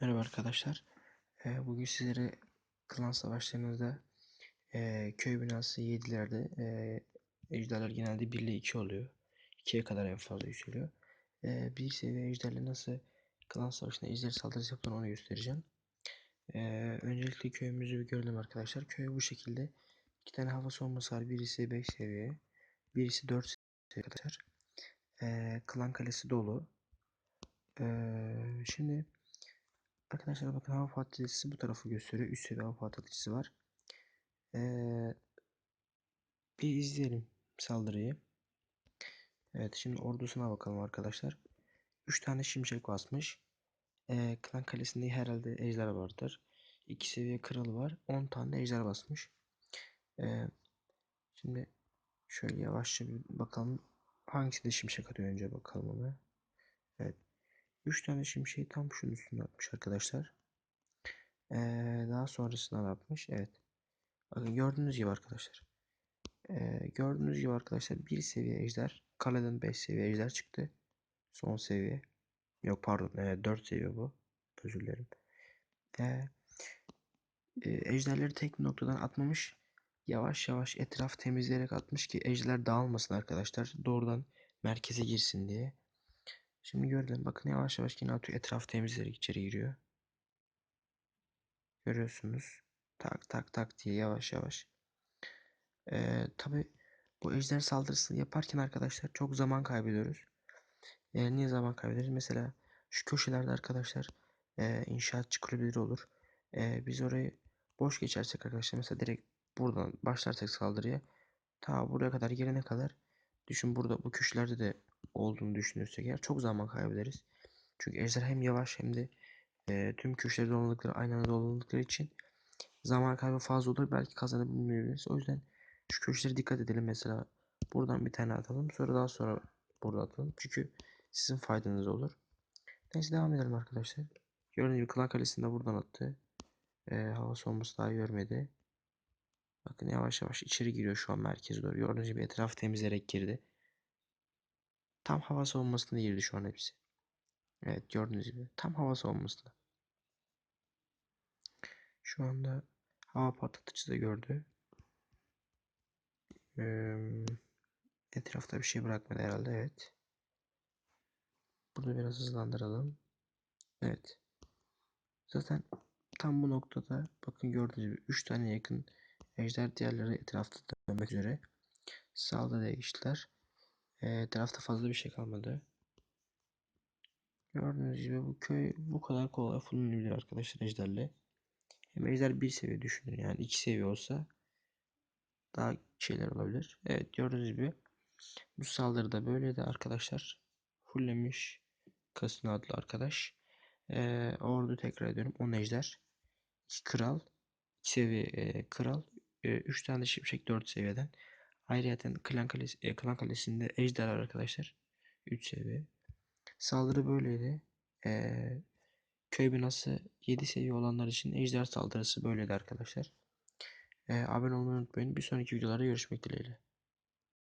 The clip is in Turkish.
arkadaşlar. Ee, bugün sizlere klan savaşlarınızda e, köy binası 7'lerde e, ejderler genelde 1 ile 2 oluyor. 2'ye kadar en fazla yükseliyor. E, bir seviye ejderle nasıl klan savaşında ejder saldırısı yapılan onu göstereceğim. E, öncelikle köyümüzü bir görelim arkadaşlar. Köy bu şekilde. iki tane hava savunması var. Birisi 5 seviye. Birisi 4 seviye arkadaşlar. E, klan kalesi dolu. E, şimdi Arkadaşlar bakın hava patlayıcısı bu tarafı gösteriyor. Üst seviye hava patlayıcısı var. Ee, bir izleyelim saldırıyı. Evet şimdi ordusuna bakalım arkadaşlar. 3 tane şimşek basmış. Ee, Klan Kalesi'nde herhalde ejder vardır. 2 seviye kralı var. 10 tane ejder basmış. Ee, şimdi şöyle yavaşça bir bakalım. Hangisi de şimşek atıyor önce bakalım ona. Evet. 3 tane şimşeği tam şunun üstüne atmış arkadaşlar. Ee, daha sonrasında ne yapmış? Evet. Bakın gördüğünüz gibi arkadaşlar. Ee, gördüğünüz gibi arkadaşlar bir seviye ejder. Kaleden 5 seviye ejder çıktı. Son seviye. Yok pardon. E, 4 seviye bu. Özür dilerim. Ee, e, ejderleri tek bir noktadan atmamış. Yavaş yavaş etraf temizleyerek atmış ki ejder dağılmasın arkadaşlar. Doğrudan merkeze girsin diye. Şimdi gördüm. Bakın yavaş yavaş yine atıyor. Etraf temizleyerek içeri giriyor. Görüyorsunuz. Tak tak tak diye yavaş yavaş. Ee, Tabi bu ejder saldırısını yaparken arkadaşlar çok zaman kaybediyoruz. Ee, niye zaman kaybederiz? Mesela şu köşelerde arkadaşlar e, inşaatçı kulübeleri olur. E, biz orayı boş geçersek arkadaşlar mesela direkt buradan başlarsak saldırıya ta buraya kadar gelene kadar düşün burada bu köşelerde de olduğunu düşünürsek eğer çok zaman kaybederiz. Çünkü ejder hem yavaş hem de e, tüm köşeleri dolandıkları aynı anda dolandıkları için zaman kaybı fazla olur. Belki kazanabilmeyebiliriz. O yüzden şu köşelere dikkat edelim. Mesela buradan bir tane atalım. Sonra daha sonra burada atalım. Çünkü sizin faydanız olur. Neyse devam edelim arkadaşlar. Gördüğünüz gibi Klan Kalesi'nde buradan attı. Ee, hava soğuması daha görmedi. Bakın yavaş yavaş içeri giriyor şu an merkeze doğru. Gördüğünüz gibi etrafı temizleyerek girdi. Tam hava savunmasına girdi şu an hepsi. Evet gördüğünüz gibi. Tam hava savunmasında. Şu anda hava patlatıcı da gördü. Ee, etrafta bir şey bırakmadı herhalde. Evet. Bunu biraz hızlandıralım. Evet. Zaten tam bu noktada bakın gördüğünüz gibi 3 tane yakın ejder diğerleri etrafta dönmek üzere. Sağda değiştiler. E, etrafta fazla bir şey kalmadı. Gördüğünüz gibi bu köy bu kadar kolay fullenebilir arkadaşlar ejderle. Hem ejder bir seviye düşünün yani iki seviye olsa daha şeyler olabilir. Evet gördüğünüz gibi bu saldırıda böyle de arkadaşlar fullemiş Kasın adlı arkadaş. Ee, ordu tekrar ediyorum. 10 ejder. 2 kral. 2 seviye e, kral. 3 e, tane şimşek 4 seviyeden. Ayrıca klan, kalesi, e, klan kalesinde ejder arkadaşlar. 3 seviye. Saldırı böyleydi. E, köy binası 7 seviye olanlar için ejder saldırısı böyleydi arkadaşlar. E, abone olmayı unutmayın. Bir sonraki videolarda görüşmek dileğiyle.